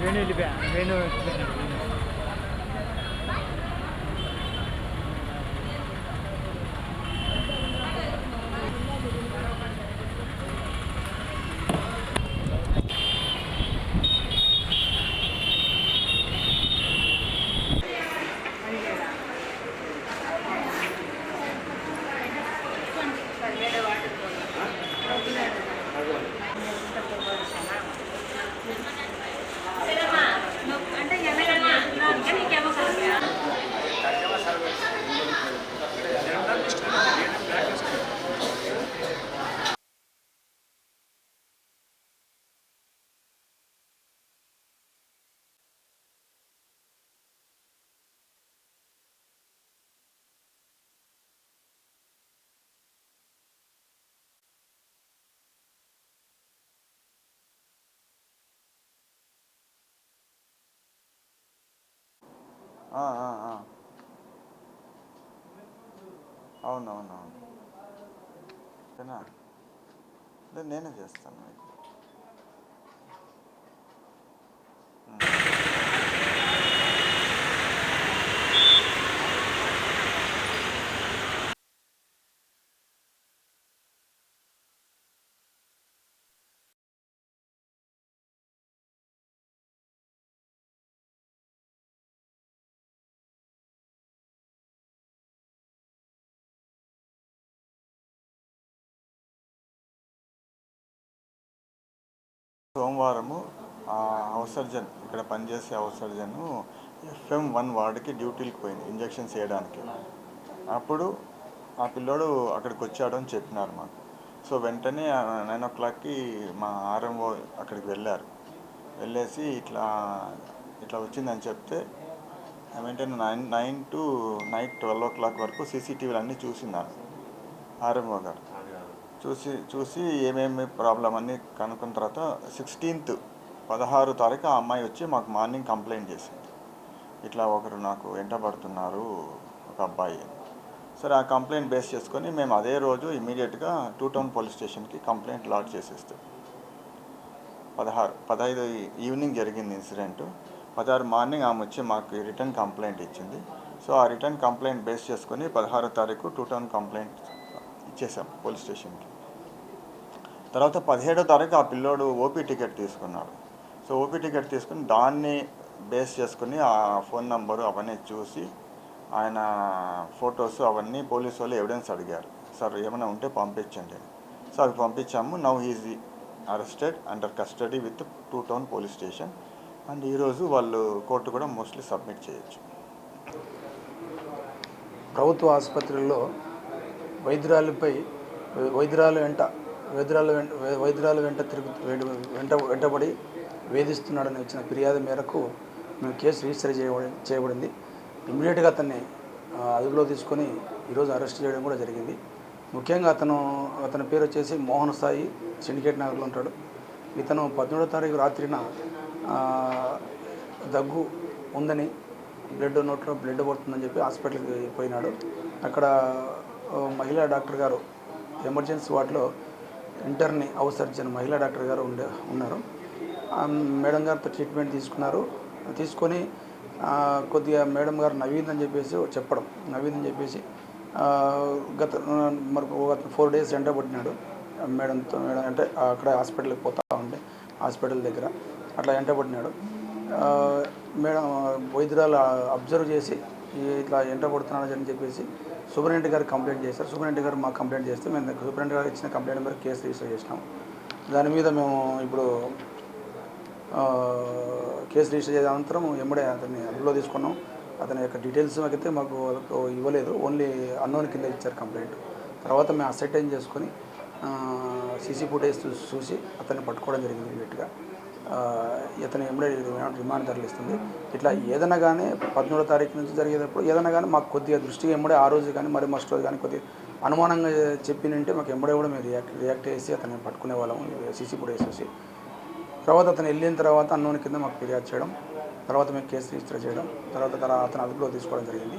reno 里边，reno。అవునవునవును. ఓకేనా నేనే చేస్తాను. మీకు సోమవారము ఆ హౌస్ సర్జన్ ఇక్కడ పనిచేసే హౌస్ సర్జన్ ఎఫ్ఎం వన్ వార్డుకి డ్యూటీలకు పోయింది ఇంజెక్షన్స్ వేయడానికి. అప్పుడు ఆ పిల్లోడు అక్కడికి వచ్చాడు అని చెప్పినారు మాకు. సో వెంటనే నైన్ ఓ క్లాక్కి మా ఆర్ఎంఓ అక్కడికి వెళ్ళారు. వెళ్ళేసి ఇట్లా ఇట్లా వచ్చిందని చెప్తే వెంటనే nine nine to night twelve o'clock వరకు సీసీటీవీలు అన్నీ చూసినారు ఆర్ఎంఓ గారు. చూసి చూసి ఏమేమి ప్రాబ్లం అన్ని కనుక్కున్న తర్వాత సిక్స్టీన్త్ పదహారు తారీఖు ఆ అమ్మాయి వచ్చి మాకు మార్నింగ్ కంప్లైంట్ చేసింది. ఇట్లా ఒకరు నాకు వెంటబడుతున్నారు ఒక అబ్బాయి సరే ఆ కంప్లైంట్ బేస్ చేసుకొని మేము అదే రోజు ఇమీడియట్గా టూ టౌన్ పోలీస్ స్టేషన్కి కంప్లైంట్ లాడ్జ్ చేసేస్తాం. పదహారు పదహైదు ఈవినింగ్ జరిగింది ఇన్సిడెంట్. పదహారు మార్నింగ్ ఆమె వచ్చి మాకు రిటర్న్ కంప్లైంట్ ఇచ్చింది. సో ఆ రిటర్న్ కంప్లైంట్ బేస్ చేసుకొని పదహారో తారీఖు టూ టౌన్ కంప్లైంట్ ఇచ్చేసాం పోలీస్ స్టేషన్కి. తర్వాత పదిహేడో తారీఖు ఆ పిల్లోడు ఓపీ టికెట్ తీసుకున్నాడు. సో ఓపీ టికెట్ తీసుకుని దాన్ని బేస్ చేసుకుని ఆ ఫోన్ నంబరు అవన్నీ చూసి ఆయన ఫొటోస్ అవన్నీ పోలీసు వాళ్ళు ఎవిడెన్స్ అడిగారు. సార్ ఏమైనా ఉంటే పంపించండి. సో అవి పంపించాము now he's arrested under custody with two town police station. And ఈరోజు వాళ్ళు కోర్టు కూడా మోస్ట్లీ సబ్మిట్ చేయొచ్చు. ప్రభుత్వ ఆసుపత్రుల్లో వైద్యురాలిపై వైద్యురాలు వెంట వైద్యురాలు వెంట వైద్యురాలు వెంట తిరుగు వెంట వెంటబడి వేధిస్తున్నాడని వచ్చిన ఫిర్యాదు మేరకు మేము కేసు రిజిస్టర్ చేయబడి చేయబడింది. ఇమ్మీడియట్గా అతన్ని అదుపులో తీసుకొని ఈరోజు అరెస్ట్ చేయడం కూడా జరిగింది. ముఖ్యంగా అతను అతని పేరు వచ్చేసి మోహన్ సాయి సిండికేట్ నగర్లో ఉంటాడు. ఇతను పద్మూడో తారీఖు రాత్రిన దగ్గు ఉందని బ్లడ్ నోట్లో బ్లడ్ పడుతుందని చెప్పి హాస్పిటల్కి పోయినాడు. అక్కడ మహిళా డాక్టర్ గారు ఎమర్జెన్సీ వార్డులో ఇంటర్ని హౌస్ సర్జన్ మహిళా డాక్టర్ గారు ఉండే ఉన్నారు. మేడం గారితో ట్రీట్మెంట్ తీసుకున్నారు. తీసుకొని కొద్దిగా మేడం గారు నవీన్ అని చెప్పేసి చెప్పడం నవీన్ అని చెప్పేసి గత మరి ఒక ఫోర్ డేస్ ఎండ పట్టినాడు మేడంతో మేడం అంటే అక్కడ హాస్పిటల్కి పోతా ఉండే హాస్పిటల్ దగ్గర అట్లా ఎండ పట్టినాడు మేడం వైద్యురాలు అబ్జర్వ్ చేసి ఇట్లా ఎండ పడుతున్నాడు అని చెప్పేసి సూపరింటెండెంట్ గారు కంప్లైంట్ చేశారు. సూపరింటెండెంట్ గారు మాకు కంప్లైంట్ చేస్తే మేము సూపరింటెండెంట్ గారు ఇచ్చిన కంప్లైంట్ మీద కేసు రిజిస్టర్ చేసినాం దాని మీద మేము ఇప్పుడు కేసు రిజిస్టర్ చేసిన అనంతరం ఎమ్మడే అతన్ని అదుపులో తీసుకున్నాం. అతని యొక్క డీటెయిల్స్ అయితే మాకు ఇవ్వలేదు. ఓన్లీ అన్నోన్ కింద ఇచ్చారు కంప్లైంట్. తర్వాత మేము అసెటైన్ చేసుకొని సీసీ ఫుటేజ్ చూసి చూసి అతన్ని పట్టుకోవడం జరిగింది ఇమీడియట్గా. ఇతను ఎంబడే రిమాండ్ తరలిస్తుంది. ఇట్లా ఏదైనా కానీ పద్మూడో తారీఖు నుంచి జరిగేటప్పుడు ఏదైనా కానీ మాకు కొద్దిగా దృష్టిగా ఎంబడే ఆ రోజు కానీ మరి మస్ట్ రోజు కానీ కొద్దిగా అనుమానంగా చెప్పినంటే మాకు ఎంబడే కూడా మేము రియాక్ట్ రియాక్ట్ చేసి అతన్ని పట్టుకునే వాళ్ళము సీసీ కూడా వేసేసి తర్వాత అతను వెళ్ళిన తర్వాత అన్నోని కింద మాకు ఫిర్యాదు చేయడం తర్వాత మేము కేసు రిజిస్టర్ చేయడం తర్వాత తన అతను అదుపులో తీసుకోవడం జరిగింది.